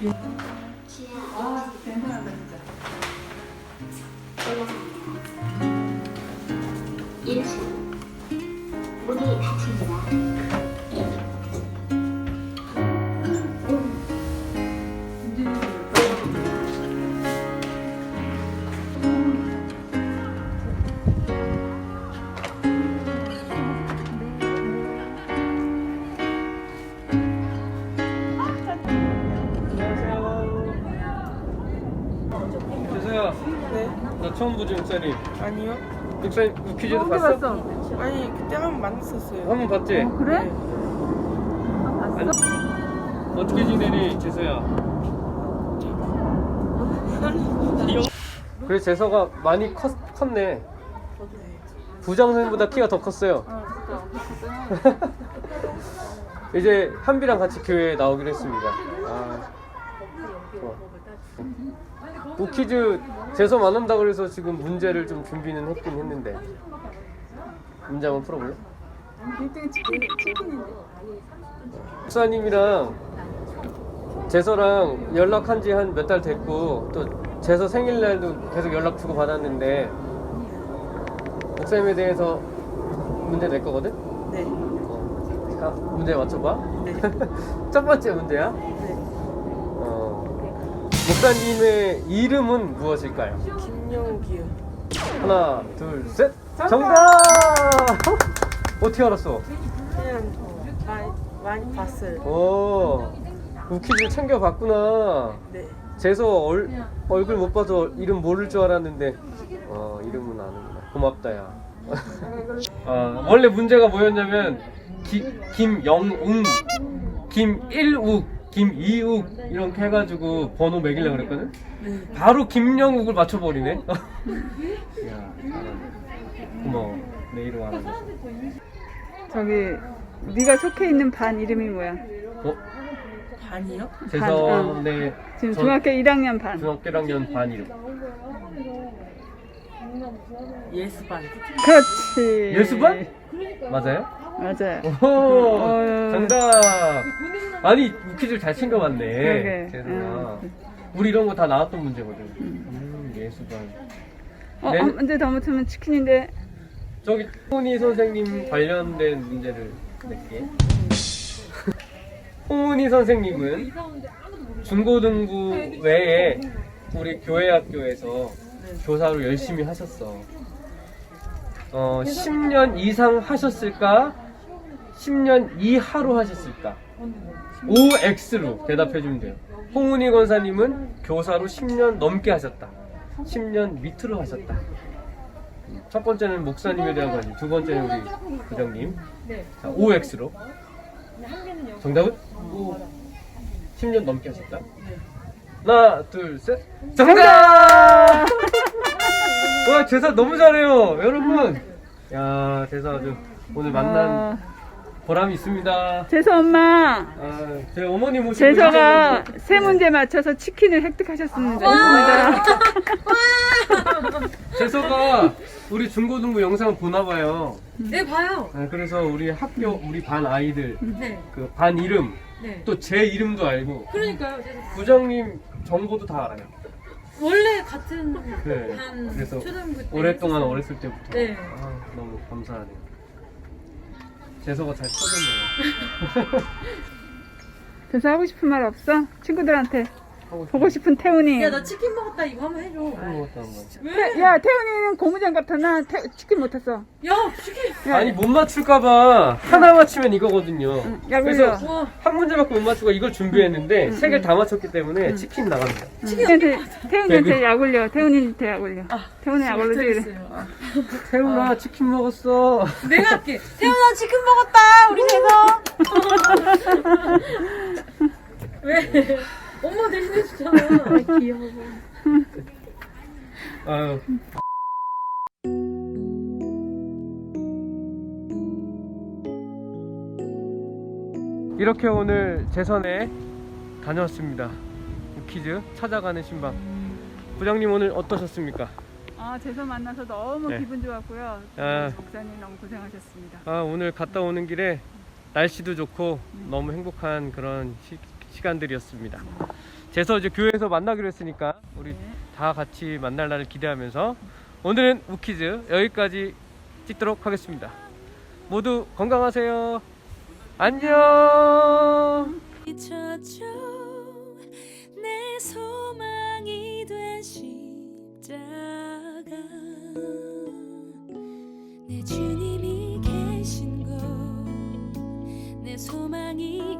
嗯。 처음 보지 목사님. 아니요. 목사님 그 퀴즈도 봤어? 아니 그때 한 번 만났었어요. 한 번 봤지? 어, 그래? 네. 봤어? 어떻게 지내니 재서야? 그래 재서가 많이 컸, 컸네. 부장 선생보다 키가 더 컸어요. 어, 진짜. 이제 한비랑 같이 교회에 나오기로 했습니다. 아, 좋아. 우키즈 재서 안 한다 그래서 지금 문제를 좀 준비는 했긴 했는데 문제 한번 풀어볼래? 1등이 치킨인데. 목사님이랑 재서랑 연락한 지 한 몇 달 됐고 또 재서 생일날도 계속 연락 주고 받았는데 목사님에 대해서 문제 낼 거거든? 네. 어. 자, 문제 맞춰봐. 네. 첫 번째 문제야. 네. 어, 목사님의 이름은 무엇일까요? 김영욱이요. 하나, 둘, 셋. 정답! 어떻게 알았어? 그냥 많이 많이 봤어요. 오, 우키즈 챙겨봤구나. 네. 재서 얼, 얼굴 못 봐서 이름 모를 줄 알았는데, 어, 이름은 아는구나. 고맙다, 야. 아, 원래 문제가 뭐였냐면, 기, 김영웅, 김일욱, 김이욱, 이렇게 해가지고 번호 매기려고 그랬거든? 네. 바로 김영욱을 맞춰버리네? 야, 잘하네. 고마워. 내 이름 알아줘서. 저기 네가 속해 있는 반 이름이 뭐야? 어? 반이요? 재서, 네. 지금 저- 중학교 1학년 반. 중학교 1학년 반 이름. 예수반. 그렇지. 예수반? 맞아요? 맞아요. 오, 어. 정답. 아니 우키즈를 잘 챙겨봤네. 그러게. 재수가. 응. 우리 이런 거 다 나왔던 문제거든. 음, 예수반. 어, 네. 한 문제 더 못하면 치킨인데. 저기 홍은희 선생님 관련된 문제를 낼게. 홍은희 선생님은 중고등부 외에 우리 교회 학교에서 교사로 열심히 하셨어. 어, 10년 이상 하셨을까? 10년 이하로 하셨을까? OX로 대답해 주면 돼요. 홍은희 권사님은 교사로 10년 넘게 하셨다. 10년 밑으로 하셨다. 첫 번째는 목사님에 대한 관심, 두 번째는 우리 부장님. 자, OX로. 정답은? 10년 넘게 하셨다. 하나, 둘, 셋. 정답! 와, 제사 너무 잘해요, 여러분. 야, 제사 아주 오늘 만난 어, 보람이 있습니다. 재서 엄마. 아, 제 어머니 모시고 재서가. 세 문제 맞춰서 치킨을 획득하셨습니다. 재서가 우리 중고등부 영상 보나 봐요. 네 봐요. 아, 그래서 우리 학교 우리 반 아이들 네. 그 반 이름 네. 또 제 이름도 알고 그러니까요. 그래서 부장님 정보도 다 알아요. 원래 같은 네. 한 그래서 초등부 때 오랫동안. 어렸을 때부터 네. 아, 너무 감사하네요. 재서가 잘 터졌네요. 재서 하고 싶은 말 없어? 친구들한테 보고 싶은 태훈이. 야나 치킨 먹었다 이거 한번 해줘. 한번. 왜? 야 태훈이는 고무장갑 탔나? 태- 치킨 못 탔어. 야 치킨. 야, 아니 못 맞출까봐 하나 맞추면 이거거든요. 야, 그래서 그래요. 와 한 문제밖에 못 맞추고 이걸 준비했는데 세개다 맞췄기 때문에 치킨 나갑니다. 태훈이한테 태훈이한테 네, 약 올려. 태훈이한테 약 올려. 태훈이 약 이래. 잘했어요. 태훈아 치킨 먹었어. 내가 할게. 태연아 치킨 먹었다 우리 재서. 왜? 엄마 대신 해 주잖아. 귀여워. 아유. 이렇게 오늘 재선에 다녀왔습니다. 퀴즈 찾아가는 신방. 부장님 오늘 어떠셨습니까? 아 재서 만나서 너무 네. 기분 좋았고요. 아. 목사님 너무 고생하셨습니다. 아, 오늘 갔다 오는 길에 날씨도 좋고 너무 행복한 그런 시, 간들이었습니다 재서 이제 교회에서 만나기로 했으니까 우리 네. 다 같이 만날 날을 기대하면서 오늘은 우키즈 여기까지 찍도록 하겠습니다. 모두 건강하세요. 안녕. 내 주님이 계신 곳 내 소망이